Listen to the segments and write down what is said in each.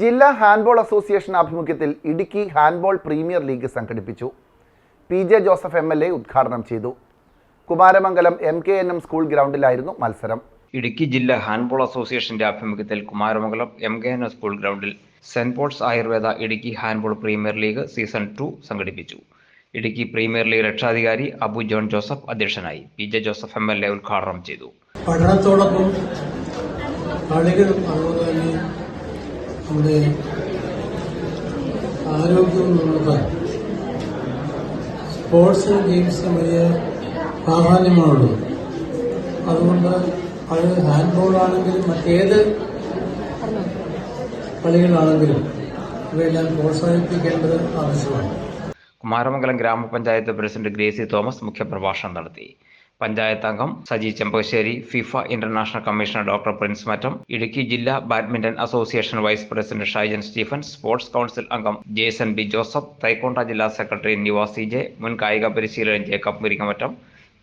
ജില്ലാ handball association ആഭിമുഖ്യത്തിൽ Idukki handball premier league സംഘടിപ്പിച്ചു. P J Joseph M L A ഉദ്ഘാടനം ചെയ്തു. Kumaramangalam M K N M school ഗ്രൗണ്ടിലായിരുന്നു മത്സരം. ഇടുക്കി ജില്ലാ ഹാൻഡ്ബോൾ അസോസിയേഷന്റെ ആഭിമുഖ്യത്തിൽ Kumaramangalam M K N M school ഗ്രൗണ്ടിൽ Saint Paul's Ayurveda Idukki handball premier league season two സംഘടിപ്പിച്ചു. Idukki premier league രക്ഷാധികാരി അബു ജോൺ ജോസഫ് അധ്യക്ഷനായി P J Joseph M L A ഉദ്ഘാടനം ചെയ്തു. പഠനത്തോടൊപ്പം കളികളും അതുപോലെ തന്നെ നമ്മുടെ ആരോഗ്യം നമുക്ക് സ്പോർട്സ് ഗെയിംസ് വലിയ പ്രാധാന്യമാണുള്ളത്. അതുകൊണ്ട് അത് ഹാൻഡ്ബോൾ ആണെങ്കിലും മറ്റേത് കളികളാണെങ്കിലും ഇവയെല്ലാം പ്രോത്സാഹിപ്പിക്കേണ്ടത് ആവശ്യമാണ്. കുമാരമംഗലം ഗ്രാമപഞ്ചായത്ത് പ്രസിഡന്റ് ഗ്രേസി തോമസ് മുഖ്യപ്രഭാഷണം നടത്തി. പഞ്ചായത്ത് അംഗം Saji Chembassery FIFA international commissioner doctor Prince Mattam Idukki ജില്ലാ badminton association vice president Shaijan Stephen sports council അംഗം ജേസൺ ബി ജോസഫ് തൈക്കോണ്ട ജില്ലാ സെക്രട്ടറി നിവാസി ജെ മുൻ കായിക പരിശീലകൻ ജേക്കബ് മുരിങ്ങമറ്റം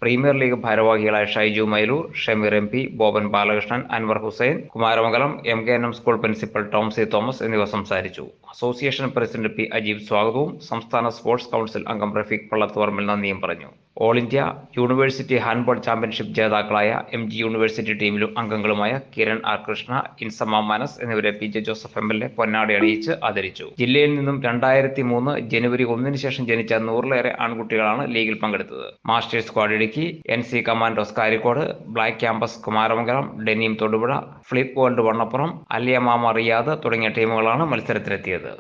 പ്രീമിയർ ലീഗ് ഭാരവാഹികളായ Shaiju Mylur Shameer M P Boban Balakrishnan Anwar Hussain Kumaramangalam M K N M school principal Tom C Thomas എന്നിവർ സംസാരിച്ചു. Association president P Ajeeb സ്വാഗതവും സംസ്ഥാന സ്പോർട്സ് കൗൺസിൽ അംഗം റഫീഖ് പള്ളത്തുവർമിൽ നന്ദിയും പറഞ്ഞു. All India university handball championship ജേതാക്കളായ M G university ടീമിലും അംഗങ്ങളുമായ കിരൺ ആർ കൃഷ്ണ ഇൻസമ മനസ് എന്നിവരെ P J Joseph M L A പൊന്നാടി അണിയിച്ച് ആദരിച്ചു. ജില്ലയിൽ നിന്നും രണ്ടായിരത്തി മൂന്ന് ജനുവരി ഒന്നിന് ശേഷം ജനിച്ച നൂറിലേറെ ആൺകുട്ടികളാണ് ലീഗിൽ പങ്കെടുത്തത്. Masters squad Idukki N C commandos Karikode black campus Kumaramangalam denim Thodupuzha flip world Vannappuram അലിയമാമ Riyadh തുടങ്ങിയ ടീമുകളാണ് മത്സരത്തിലെത്തിയത്.